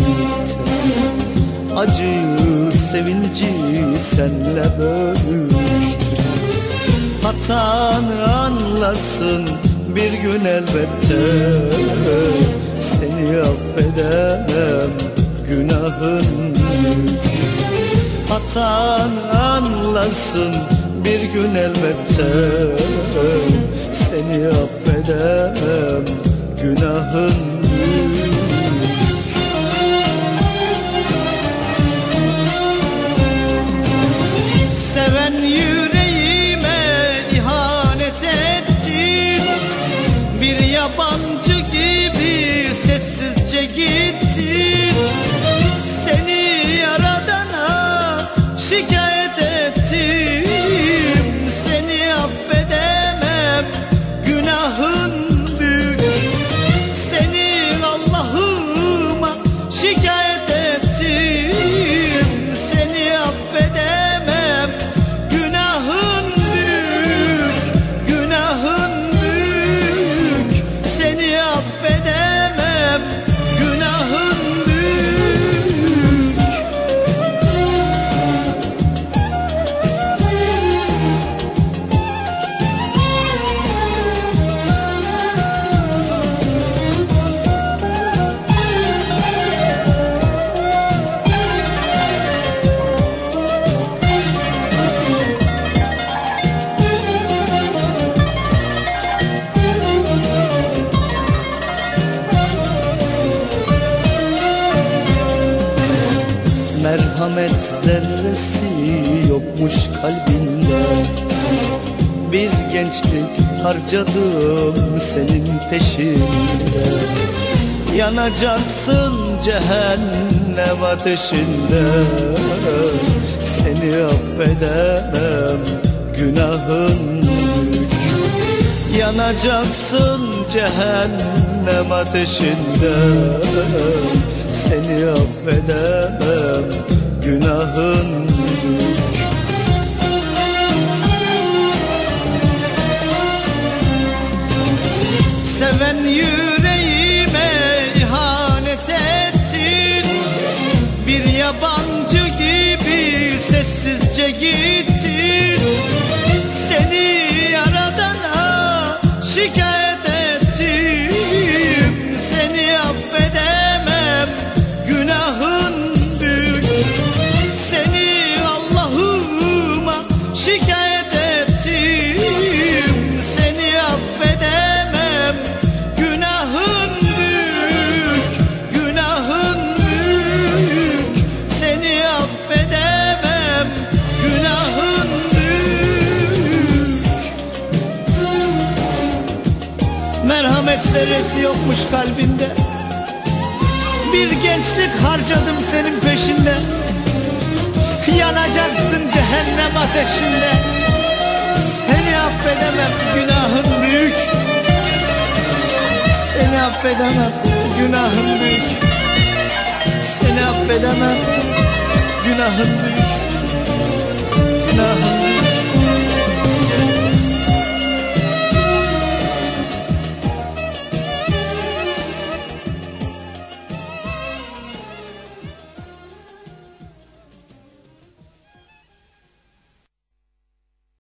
biter Acı sevinci senle bölüştür Hatanı anlasın bir gün elbette. Seni affedemem günahın büyük Hatanı anlasın bir gün elbette. Seni affedemem günahın Merhamet zerresi yokmuş kalbinde. Bir gençlik harcadım senin peşinde. Yanacaksın cehennem ateşinde. Seni affedemem günahın büyük Yanacaksın cehennem ateşinde Seni affedemem günahın Seven yüreğime ihanet ettin. Bir yabancı gibi sessizce gittin. Seni zerresi yokmuş kalbinde. Bir gençlik harcadım senin peşinde. Yanacaksın cehennem ateşinde. Seni affedemem günahın büyük. Seni affedemem günahın büyük. Seni affedemem günahın büyük